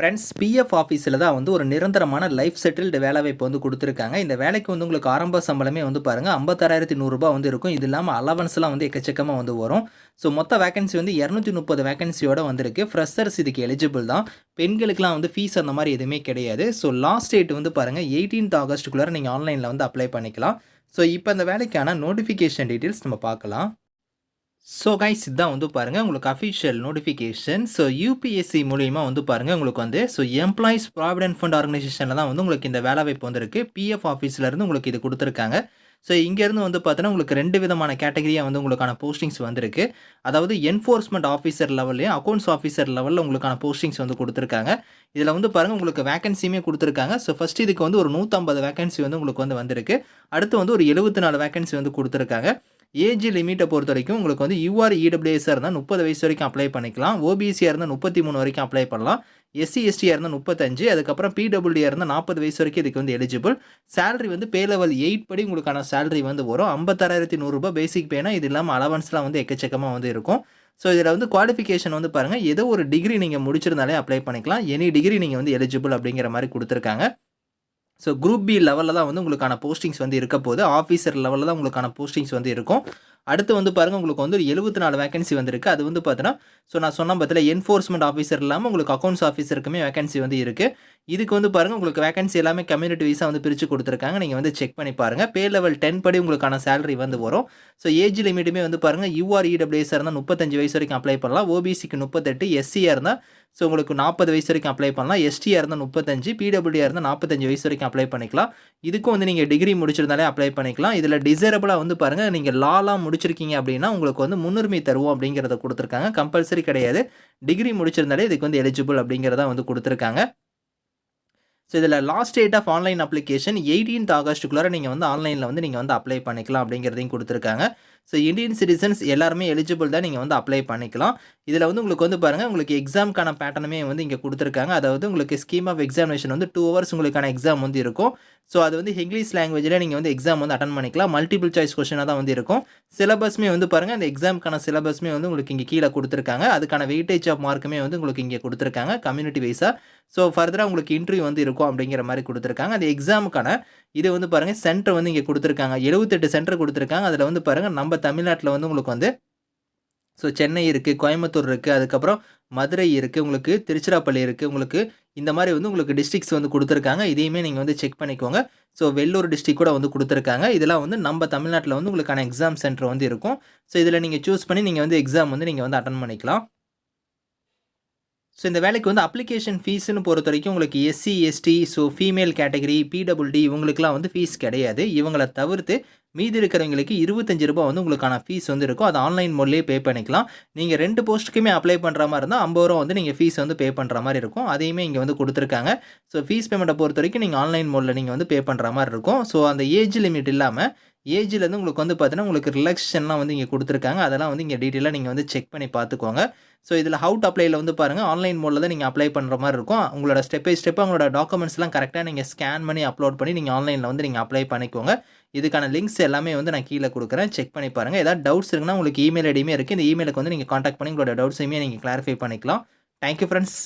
Friends PF ஆஃபீஸில் தான் வந்து ஒரு நிரந்தரமான லைஃப் செட்டில்டு வேலை வாய்ப்பு வந்து கொடுத்துருக்காங்க. இந்த வேலைக்கு வந்து உங்களுக்கு ஆரம்ப சம்பளமே வந்து பாருங்கள் ஐம்பத்தாறாயிரத்தி நூறுரூபா வந்து இருக்கும். இது இல்லாமல் அலவன்ஸ்லாம் வந்து எக்கச்சக்கமாக வந்து வரும். ஸோ மொத்த வேகன்சி வந்து இரநூத்தி முப்பது வேகன்சியோட வந்திருக்கு. ஃப்ரெஷர்ஸ் இதுக்கு எலிஜிபிள் தான். பெண்களுக்குலாம் வந்து ஃபீஸ் அந்த மாதிரி எதுவுமே கிடையாது. ஸோ லாஸ்ட் டேட் வந்து பாருங்கள் எயிட்டீன்த் ஆகஸ்ட்டுக்குள்ளே நீங்கள் ஆன்லைனில் வந்து அப்ளை பண்ணிக்கலாம். ஸோ இப்போ அந்த வேலைக்கான நோட்டிஃபிகேஷன் டீட்டெயில்ஸ் நம்ம பார்க்கலாம். ஸோ கைஸ் இதான் வந்து பாருங்கள் உங்களுக்கு அஃபிஷியல் நோட்டிஃபிகேஷன் ஸோ யூபிஎஸ்சி மூலியமாக வந்து பாருங்கள் உங்களுக்கு வந்து ஸோ எம்ப்ளாயிஸ் ப்ராவிடென்ட் ஃபண்ட் ஆர்கனைசேஷனில் தான் வந்து உங்களுக்கு இந்த வேலை வாய்ப்பு வந்திருக்கு பிஎஃப் ஆஃபீஸ்லேருந்து உங்களுக்கு இது கொடுத்துருக்காங்க. ஸோ இங்கேருந்து வந்து பார்த்தீங்கன்னா உங்களுக்கு ரெண்டு விதமான கேட்டகரியாக வந்து உங்களுக்கான போஸ்டிங்ஸ் வந்திருக்கு. அதாவது என்ஃபோர்ஸ்மெண்ட் ஆஃபீஸர் லெவல்லையும் அக்கௌண்ட்ஸ் ஆஃபீஸர் லெவலில் உங்களுக்கான போஸ்டிங்ஸ் வந்து கொடுத்துருக்காங்க. இதில் வந்து பாருங்கள் உங்களுக்கு வேகன்சியுமே கொடுத்துருக்காங்க. ஸோ ஃபஸ்ட் இதுக்கு வந்து ஒரு நூற்றம்பது வேகன்சி வந்து உங்களுக்கு வந்து வந்திருக்கு. அடுத்து வந்து ஒரு எழுபத்தி நாலு வேகன்சி வந்து கொடுத்துருக்காங்க. ஏஜ் லிமிட்டை பொறுத்த வரைக்கும் உங்களுக்கு வந்து யூஆர் இடபிள்யூஎஸ்ஸாக இருந்தால் முப்பது வயசு வரைக்கும் அப்ளை பண்ணிக்கலாம். ஓபிசியாக இருந்தால் முப்பத்தி மூணு வரைக்கும் அப்ளை பண்ணலாம். எஸ்சி எஸ்டியாக இருந்தால் முப்பத்தஞ்சு. அதுக்கப்புறம் பிடபிள்யூடியாக இருந்தால் நாற்பது வயசு வரைக்கும் இதுக்கு வந்து எலிஜிபிள் சேலரி வந்து பே லெவல் எயிட் படி உங்களுக்கான சேலரி வந்து வரும். ஐம்பத்தாறாயிரத்தி நூறுரூபா பேசிக் பேனா இது இல்லாமல் அலவன்ஸ்லாம் வந்து எக்கச்சக்கமாக வந்து இருக்கும். ஸோ இதில் வந்து குவாலிஃபிகேஷன் வந்து பாருங்கள் ஏதோ ஒரு டிகிரி நீங்கள் முடிச்சிருந்தாலே அப்ளை பண்ணிக்கலாம். எனி டிகிரி நீங்கள் வந்து எலிஜிபிள் அப்படிங்கிற மாதிரி கொடுத்துருக்காங்க. ஸோ குரூப் பி லெவலில் தான் வந்து உங்களுக்கான போஸ்டிங்ஸ் வந்து இருக்க போது ஆஃபீஸர் லெவலில் தான் உங்களுக்கான போஸ்டிங்ஸ் வந்து இருக்கும். அடுத்து வந்து பாருங்கள் உங்களுக்கு வந்து ஒரு எழுபத்தி நாலு வேகன்சி வந்துருக்கு. அது வந்து பார்த்தீங்கன்னா ஸோ நான் சொன்ன பற்றில என்ஃபோர்ஸ்மெண்ட் ஆஃபீஸர் இல்லாமல் உங்களுக்கு அக்கௌண்ட்ஸ் ஆஃபீஸருக்குமே வேகன்சி வந்து இருக்குது இதுக்கு வந்து பாருங்கள் உங்களுக்கு வேகன்சி எல்லாமே கம்யூனிட்டி வைஸாக வந்து பிரித்து கொடுத்துருக்காங்க. நீங்கள் வந்து செக் பண்ணி பாருங்கள் பே லெவல் டென் படி உங்களுக்கான சேலரி வந்து வரும். ஸோ ஏஜ் லிமிட்டுமே வந்து பாருங்கள் யூஆர் இடபிள்யூஎஸ்ஆர் இருந்தால் முப்பத்தஞ்சு வயசு வரைக்கும் அப்ளை பண்ணலாம். ஓபிசிக்கு முப்பத்தெட்டு எஸ்சியாக இருந்தால் ஸோ உங்களுக்கு நாற்பது வயசு வரைக்கும் அப்ளை பண்ணலாம். எஸ்டியாக இருந்தால் முப்பத்தஞ்சு பிடபிள்யூஆர் இருந்தால் நாற்பத்தஞ்சு வயசு வரைக்கும் அப்ளை பண்ணிக்கலாம். இதுக்கும் வந்து நீங்கள் டிகிரி முடிச்சிருந்தாலே அப்ளை பண்ணிக்கலாம். இதில் டிசரபிளாக வந்து பாருங்கள் நீங்கள் லாலாம் முடிச்சிருக்கீங்க அப்படின்னா உங்களுக்கு வந்து முன்னுரிமை தருவோம் அப்படிங்கிறத கொடுத்துருக்காங்க. கம்பல்சரி கிடையாது. டிகிரி முடிச்சிருந்தாலே இதுக்கு வந்து எலிஜிபிள் அப்படிங்கிறத வந்து கொடுத்துருக்காங்க. ஸோ இதில் last date of online application eighteenth ஆகஸ்ட்டுக்குள்ளார நீங்கள் வந்து ஆன்லைனில் வந்து நீங்கள் வந்து அப்ளை பண்ணிக்கலாம் அப்படிங்கிறதையும் கொடுத்துருக்காங்க. ஸோ இந்தியன் சிட்டிசன்ஸ் எல்லாருமே எலிஜிபிள் தான் நீங்கள் வந்து அப்ளை பண்ணிக்கலாம். இதில் வந்து உங்களுக்கு வந்து பாருங்கள் உங்களுக்கு எக்ஸாமுக்கான பேட்டர்னுமே வந்து இங்கே கொடுத்துருக்காங்க. அதாவது உங்களுக்கு ஸ்கீம் ஆஃப் எக்ஸாமினேஷன் வந்து டூ ஹவர்ஸ் உங்களுக்கான எக்ஸாம் வந்து இருக்கும். ஸோ அது வந்து இங்கிலீஷ் லாங்குவேஜில் நீங்கள் வந்து எக்ஸாம் வந்து அட்டன் பண்ணிக்கலாம். மல்டிபிள் சாய்ஸ் கொஷனாக தான் வந்து இருக்கும். சிலபஸ்மே வந்து பாருங்கள் அந்த எக்ஸாமுக்கான சிலபஸ்மே வந்து உங்களுக்கு இங்கே கீழே கொடுத்துருக்காங்க. அதுக்கான வெயிட்டேஜ் ஆஃப் மார்க்குமே வந்து உங்களுக்கு இங்கே கொடுத்துருக்காங்க கம்யூனிட்டி வைஸாக ஸோ ஃபர்தராக உங்களுக்கு இன்டர்வியூ வந்து இருக்கும் அப்படிங்கிற மாதிரி கொடுத்துருக்காங்க. அந்த எக்ஸாமுக்கான இது வந்து பாருங்கள் சென்டர் வந்து இங்கே கொடுத்துருக்காங்க. எழுபத்தெட்டு சென்டர் கொடுத்துருக்காங்க. அதில் வந்து பாருங்கள் நம்ம தமிழ்நாட்டில் வந்து உங்களுக்கு வந்து ஸோ சென்னை இருக்குது கோயம்புத்தூர் இருக்குது அதுக்கப்புறம் மதுரை இருக்குது உங்களுக்கு திருச்சிராப்பள்ளி இருக்குது உங்களுக்கு இந்த மாதிரி வந்து உங்களுக்கு டிஸ்ட்ரிக்ஸ் வந்து கொடுத்துருக்காங்க. இதையுமே நீங்கள் வந்து செக் பண்ணிக்கோங்க. ஸோ வெள்ளூர் டிஸ்ட்ரிக் கூட வந்து கொடுத்துருக்காங்க. இதெல்லாம் வந்து நம்ம தமிழ்நாட்டில் வந்து உங்களுக்கான எக்ஸாம் சென்டர் வந்து இருக்கும். ஸோ இதில் நீங்கள் சூஸ் பண்ணி நீங்கள் வந்து எக்ஸாம் வந்து நீங்கள் வந்து அட்டன் பண்ணிக்கலாம். ஸோ இந்த வேலைக்கு வந்து அப்ளிகேஷன் ஃபீஸ்னு பொறுத்த வரைக்கும் உங்களுக்கு SC ST so female category பிடபிள்டி இவங்களுக்குலாம் வந்து ஃபீஸ் கிடையாது. இவங்களை தவிர்த்து மீதி இருக்கிறவங்களுக்கு இருபத்தஞ்சு ரூபா வந்து உங்களுக்கான ஃபீஸ் வந்து இருக்கும். அது ஆன்லைன் மோட்லேயே பே பண்ணிக்கலாம். நீங்கள் ரெண்டு போஸ்ட்டுக்குமே அப்ளை பண்ணுற மாதிரி இருந்தால் ஐம்பது ரூபா வந்து நீங்கள் ஃபீஸ் வந்து பே பண்ணுற மாதிரி இருக்கும். அதையுமே இங்கே வந்து கொடுத்துருக்காங்க. ஸோ ஃபீஸ் பேமெண்ட்டை பொறுத்த வரைக்கும் நீங்கள் ஆன்லைன் மூலில் நீங்கள் வந்து பே பண்ணுற மாதிரி இருக்கும். ஸோ அந்த ஏஜ் லிமிட் இல்லாமல் ஏஜ்லேருந்து உங்களுக்கு வந்து பார்த்தீங்கன்னா உங்களுக்கு ரிலாக்ஸேஷன்லாம் வந்து இங்கே கொடுத்துருக்காங்க. அதெல்லாம் வந்து இங்கே டீட்டெயிலாக நீங்கள் வந்து செக் பண்ணி பார்த்துக்கோங்க ஸோ இதில் ஹவுட் அப்ளைல வந்து பாருங்கள் ஆன்லைன் மோடில் தான் நீங்கள் அப்ளை பண்ணுற மாதிரி இருக்கும். உங்களோட ஸ்டெப் பை ஸ்டெப் உங்களோட டாக்குமெண்ட்ஸ்லாம் கரெக்டாக நீங்கள் ஸ்கேன் பண்ணி அப்லோட் பண்ணி நீங்கள் ஆன்லைனில் வந்து நீங்கள் அப்ளை பண்ணிக்கோங்க. இதுக்கான லிங்க்ஸ் எல்லாமே வந்து நான் கீழே கொடுக்குறேன். செக் பண்ணி பாருங்கள் ஏதாவது டவுட்ஸ் இருக்குன்னா உங்களுக்கு இமெயில் ஐடியுமே இருக்குது இந்த இமெயிலுக்கு வந்து நீங்கள் காண்டாக்ட் பண்ணி உங்களோட டவுட்ஸையுமே நீங்கள் கிளாரிஃபை பண்ணிக்கலாம். Thank you friends